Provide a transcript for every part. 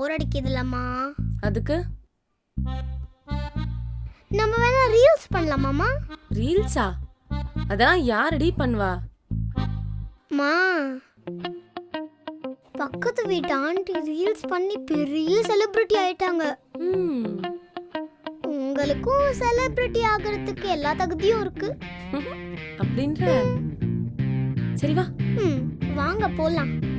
போர் அடிக்குதுல்லம்மா. அதுக்கு? நம்ம வேணா ரீல்ஸ் பண்ணலாமாமா ரீல்ஸா அதெல்லாம் யாரடி பண்ணுவா? மா பக்கத்து வீட்டு ஆண்டி ரீல்ஸ் பண்ணி பெரிய செலிபிரிட்டி ஆயிட்டாங்க. ம். உங்களுக்கும் செலிபிரிட்டி ஆகிறதுக்கு எல்லா தகுதியும் இருக்கு. அப்படின்ற. சரி வா. வாங்க போலாம்.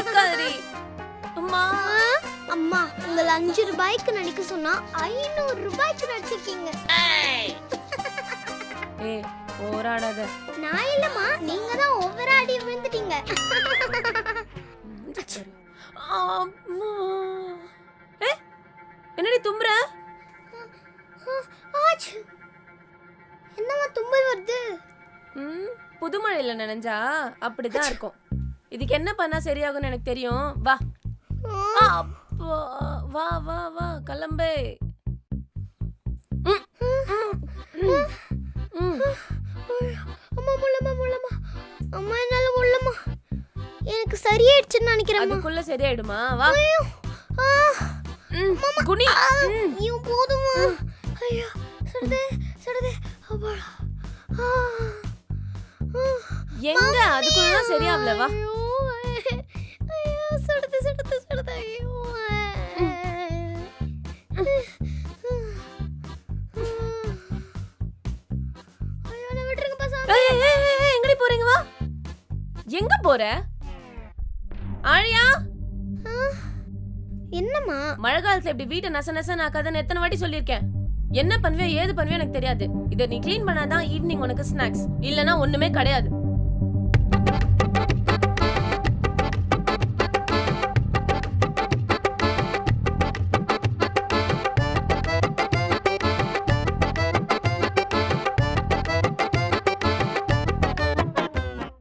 ஏய் சிரிக்காதடி அம்மா. அம்மா உங்களை அஞ்சு ரூபாய்க்கு நடிக்க சொன்னா ஐநூறு ரூபாய்க்கு நடிச்சிருக்கீங்க. ஏய் போராடாத. நான் இல்லம்மா நீங்க தான் ஒவ்வொரு அடி விழுந்துட்டீங்க. அம்மா. ஏ என்னடி தும்புற? ஆச்சு. என்னம்மா தும்பல் வருது? ம் புதுமழையில நனைஞ்சா அப்படிதான் இருக்கும். இதுக்கு என்ன பண்ணா சரியாகும்னு எனக்கு தெரியும்? வா. ஆ, அப்பா. வா வா வா கிளம்பு. ம், ம், ம், ம். அம்மா முள்ளம்மா முள்ளம்மா. அம்மா என்னால முள்ளம்மா. எனக்கு சரியாயிடுச்சுன்னு நினைக்கிறேன் அதுக்குள்ள சரியாயிடுமா? வா. ஐயோ. ஆ. ம், குனி. ம். ஐயோ போதுமா ஐயோ சுடுதே சுடுதே அப்பா ஆ. ஆ. எங்க? அதுக்குள்ள சரியாகல. வா. ஐயோ. எங்க போற? ஆழியா. என்னம்மா? மழை காலத்துல இப்படி வீட்டை நச நச நாக்காதன்னு எத்தனை வாட்டி சொல்லியிருக்கேன். என்ன பண்ணுவே ஏது பண்ணுவே எனக்கு தெரியாது. இதை நீ க்ளீன் பண்ணாதான் ஈவினிங் உனக்கு ஸ்நாக்ஸ் இல்லனா ஒண்ணுமே கிடையாது.